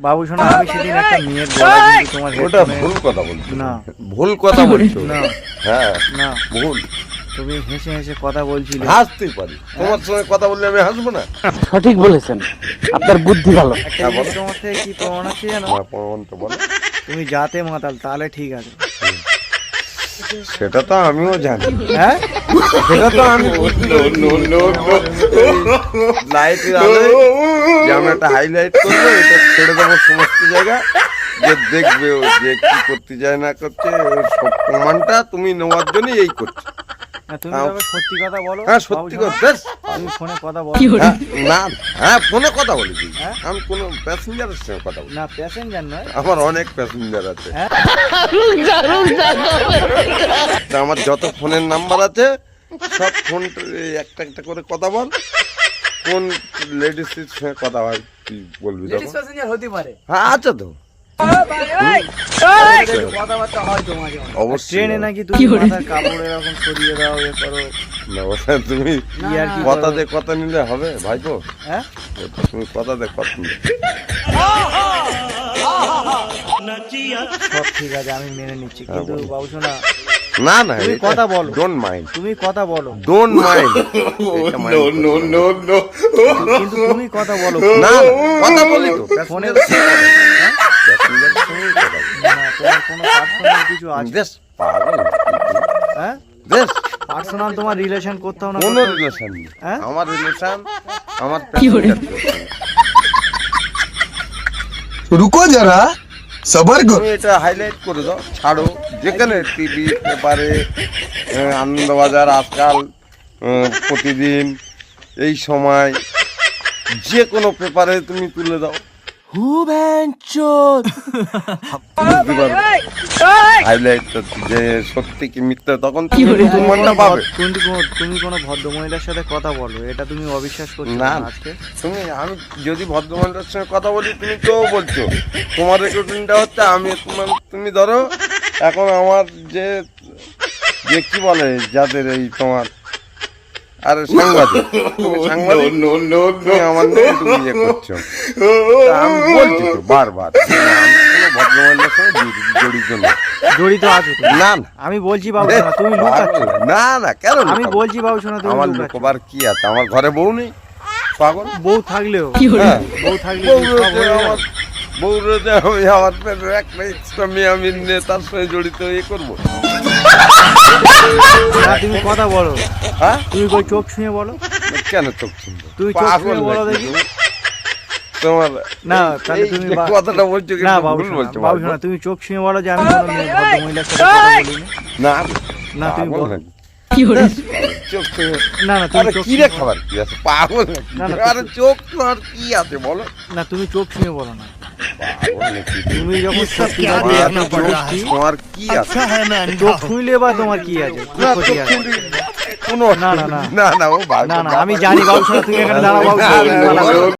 বাবু শোনো আমি সেদিন একটা মেয়ের গলা কিন্তু তোমার ওটা ভুল কথা বলছো। না। ভুল কথা বলছো। না হ্যাঁ না। ভুল। তুমি হেসে হেসে কথা বলছিলে। হাসতেই পারি। তোমার সঙ্গে কথা বললে আমি হাসবো না? সঠিক বলেছেন। আপনার বুদ্ধি ভালো। হ্যাঁ, তোমার থেকে কি প্রমাণ আছে জানো? আমার প্রমাণটা বলো। তুমি যাতে মাতাল তাহলে ঠিক আছে। সেটা তো আমিও জানি। হ্যাঁ? একটা হাইলাইট করব, এটা ছেড়ে দেবো সমস্ত জায়গা। দেখবে ও যে কি করতে যায় না করছে ওর সব প্রমাণটা তুমি নেওয়ার জন্য এই করছ। তুমি হ্যাঁ। তবে সত্যি কথা বলো। হ্যাঁ সত্যি কথা বেশ তুমি ফোনে কথা বলো। হ্যাঁ, না হ্যাঁ ফোনে কথা হ্যাঁ? আমি কোনো প্যাসেঞ্জারের সঙ্গে কথা বলি। না প্যাসেঞ্জার নয়। আমার অনেক প্যাসেঞ্জার আছে। হ্যাঁ? আমার যত ফোনের নাম্বার আছে সব ফোন একটা একটা করে কথা বল। কোন লেডিসের সঙ্গে কথা হয় তুই বলবি? প্যাসেঞ্জার হতে পারে। হ্যাঁ আছে তো। ট্রেনে নাকি তুমি মাথার কাপড় এরকম সরিয়ে দাও এ করো। না, তুমি আর কি কথা? দে কথা নিলে হবে ভাইপো? হ্যাঁ? তুমি কথা দে কথা নিলে। সব ঠিক আছে আমি মেনে নিচ্ছি। হ্যাঁ, কিন্তু বলো। বাবু শোনা। না না তুমি কথা বলো। ডোন্ট মাইন্ড তুমি কথা বলো। ডোন্ট মাইন্ড কিন্তু তুমি কথা বলো। না না, কথা বলি তো। ফোনে প্যাসেঞ্জারের সঙ্গেই কথা বলি। না তোমার কোনো পার্সোনাল কিছু আছে? বেশ হ্যাঁ? বেশ। পার্সোনাল তোমার রিলেশন করতাম না কোনো রিলেশন হ্যাঁ? আমার রিলেশন আমার রুকো যারা সবার এটা হাইলাইট করে দাও ছাড়ো। যেখানে টিভি পেপারে আনন্দবাজার আজকাল প্রতিদিন এই সময় যে কোনো পেপারে তুমি তুলে দাও। হু ভ্যান চোদ হাইলাইট যে সত্যি কি মিথ্যা তখন তুমি তুমি প্রমাণটা পাবে। তুমি কোনো- তুমি কোনো ভদ্র সাথে কথা বলো? এটা তুমি অবিশ্বাস করছ না। আজকে? তুমি আমি যদি ভদ্রমহিলার সঙ্গে কথা বলি তুমি তো বলছো? তোমার রেকর্ডিংটা হচ্ছে আমি তোমার তুমি ধরো এখন আমার যে যে কি বলে যাদের এই তোমার আরে সাংবাদিক সাংবাদিক? তুমি আমার নামে ইয়ে করছ। আমি বলছি তো বারবার। সঙ্গে জড়িত জড়িত আছো না না। আমি বলছি বাবু শোনা তুমি লুকাচ্ছ না না কেন আমি বলছি বাবু শোনা তুমি আমার কি আছে? আমার ঘরে বউ নেই? পাগল? বউ থাকলেও। হ্যাঁ। বউ থাকলে বউ হয়ে আমি আমার পেটের একটা এক্সট্রা মেয়ে আমি তার সঙ্গে জড়িত ইয়ে করব। তুমি কথা বলো। হ্যাঁ? তুমি কই চোখ ছুঁয়ে বলো? কেন চোখ সুন্দর তুমি চোখ ছুঁয়ে বলো দেখি। তুমি? তোমার না তাহলে তুমি কথাটা বলছো না বাবু বলছো বাবু বাবু। শোনা তুমি চোখ ছুঁয়ে বলো যে আমি কোনো মেয়ে সাথে কথা বলিনি না না, তুমি? চোখ না না তুমি চোখ কি রে খাবার কি আছে পাগল না, না, আরে চোখ তো আর কি আছে বলো না তুমি চোখ ছুঁয়ে বলো না তুমি যখন সত্যি তোমার কি আছে চোখ ছুঁইলে বা তোমার কি আছে কি না, আছে কোনো না, না, না। না না ও না না আমি জানি বাবু তুমি এখানে দাঁড়াও বাবু